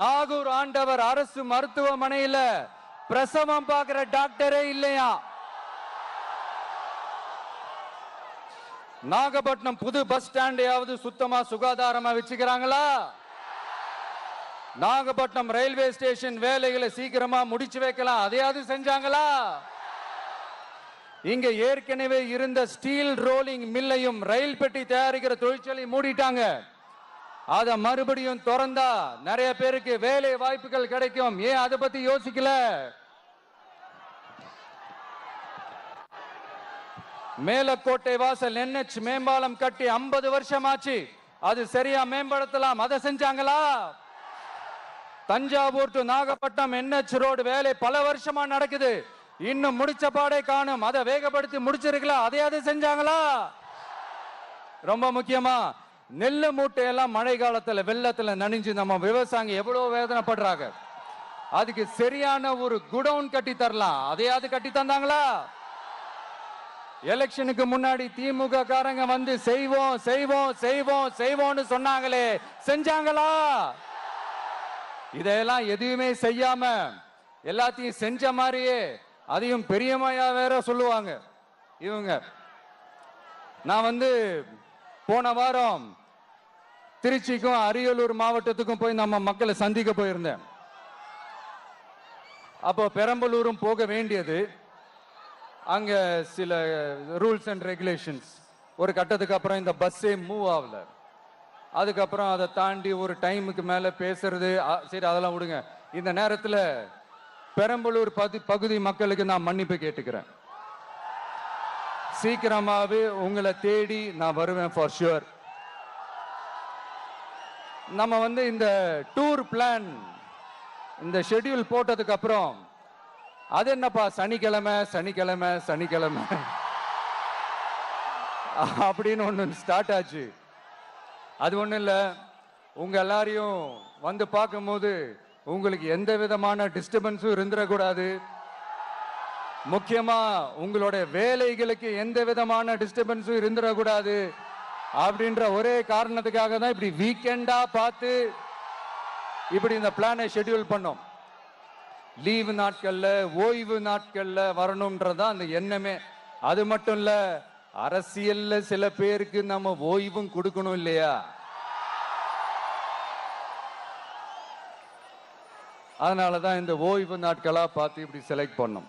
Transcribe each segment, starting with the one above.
நாகூர் ஆண்டவர் அரசு மருத்துவமனையில பிரசவம் பார்க்கிற டாக்டரே இல்லையா? நாகப்பட்டினம் புது பஸ் ஸ்டாண்டையாவது சுத்தமா சுகாதாரமா வச்சுக்கிறாங்களா? நாகப்பட்டினம் ரயில்வே ஸ்டேஷன் வேலைகளை சீக்கிரமா முடிச்சு வைக்கலாம். அதையாவது செஞ்சாங்களா? இங்க ஏற்கனவே இருந்த ஸ்டீல் ரோலிங் மில்லையும் ரயில் பெட்டி தயாரிக்கிற தொழிற்சாலையும் மூடிட்டாங்க. அத மறுபடியும் திறந்தா நிறைய பேருக்கு வேலை வாய்ப்புகள் கிடைக்கும். ஏன் அதை பத்தி யோசிக்கல? மேலக்கோட்டை வாசல் என்எச் மேம்பாலம் கட்டி 50 வருஷம் ஆச்சு அது சரியா மேம்படுத்தலாம். அதை செஞ்சாங்களா? Thanjavur to Nagapattinam NH road வேலை பல வருஷமா நடக்குது. இன்னும் முடிச்ச பாடே காணும். அதை வேகப்படுத்தி முடிச்சிருக்கலாம் அதையாவது செஞ்சாங்களா? ரொம்ப முக்கியமா. நெல் மூட்டையெல்லாம் மழை காலத்தில் வெள்ளத்தில் நனைஞ்சு நம்ம விவசாயிங்க எவ்வளோ வேதனைப்படுறாங்க. அதுக்கு சரியான ஒரு குடவுன் கட்டி தரலாம். அதையாவது கட்டி தந்தாங்களா? எலெக்ஷனுக்கு முன்னாடி திமுக காரங்க வந்து செய்வோம் செய்வோம் செய்வோம் செய்வோம்னு சொன்னாங்களே. செஞ்சாங்களா? இதையெல்லாம் எதுவுமே செய்யாம எல்லாத்தையும் செஞ்ச மாதிரியே அதையும் பெரியமையா வேற சொல்லுவாங்க. இவங்க நான் வந்து போன வாரம் திருச்சிக்கும் அரியலூர் மாவட்டத்துக்கும் போய் நம்ம மக்களை சந்திக்க போயிருந்தேன். அப்போ பெரம்பலூரும் போக வேண்டியது. அங்கே சில ரூல்ஸ் அண்ட் ரெகுலேஷன்ஸ் ஒரு கட்டத்துக்கு அப்புறம் இந்த பஸ்ஸே மூவ் ஆகல. அதுக்கப்புறம் அதை தாண்டி ஒரு டைமுக்கு மேலே பேசுறது சரி அதெல்லாம் விடுங்க. இந்த நேரத்தில் பெரம்பலூர் பதி பகுதி மக்களுக்கு நான் மன்னிப்பு கேட்டுக்கிறேன். சீக்கிரமாகவே உங்களை தேடி நான் வருவேன் ஃபார் ஷுவர் நம்ம வந்து இந்த டூர் பிளான் இந்த ஷெட்யூல் போட்டதுக்கு அப்புறம் அது என்னப்பா? சனிக்கிழமை சனிக்கிழமை சனிக்கிழமை. அப்படின்னு ஒன்று ஸ்டார்ட் ஆச்சு. அது ஒன்றும் இல்லை. உங்கள் எல்லாரையும் வந்து பார்க்கும்போது உங்களுக்கு எந்த விதமான டிஸ்டர்பன்ஸும் இருந்துடக்கூடாது முக்கியமாக உங்களுடைய வேலைகளுக்கு எந்த விதமான டிஸ்டர்பன்ஸும் இருந்துடக்கூடாது அப்படின்ற ஒரே காரணத்துக்காக தான் இப்படி வீக்கெண்டா பார்த்து இப்படி இந்த பிளானை ஷெட்யூல் பண்ணோம். லீவு நாட்கள்ல ஓய்வு நாட்கள்ல வரணும்ன்றதுதான் அந்த எண்ணமே. அது மட்டும் இல்ல அரசியல்ல சில பேருக்கு நம்ம ஓய்வும் கொடுக்கணும் இல்லையா? அதனாலதான் இந்த ஓய்வு நாட்களா பார்த்து இப்படி செலக்ட் பண்ணோம்.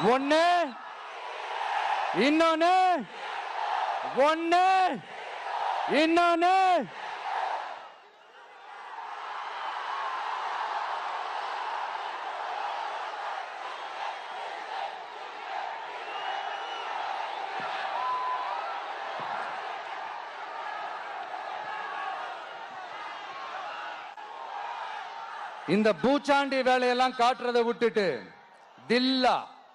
ஒன்னு இன்னொன்னு. ஒன்னு இன்னொன்னு. இந்த பூச்சாண்டி வேலையெல்லாம் காட்டுறதை விட்டுட்டு தில்லா.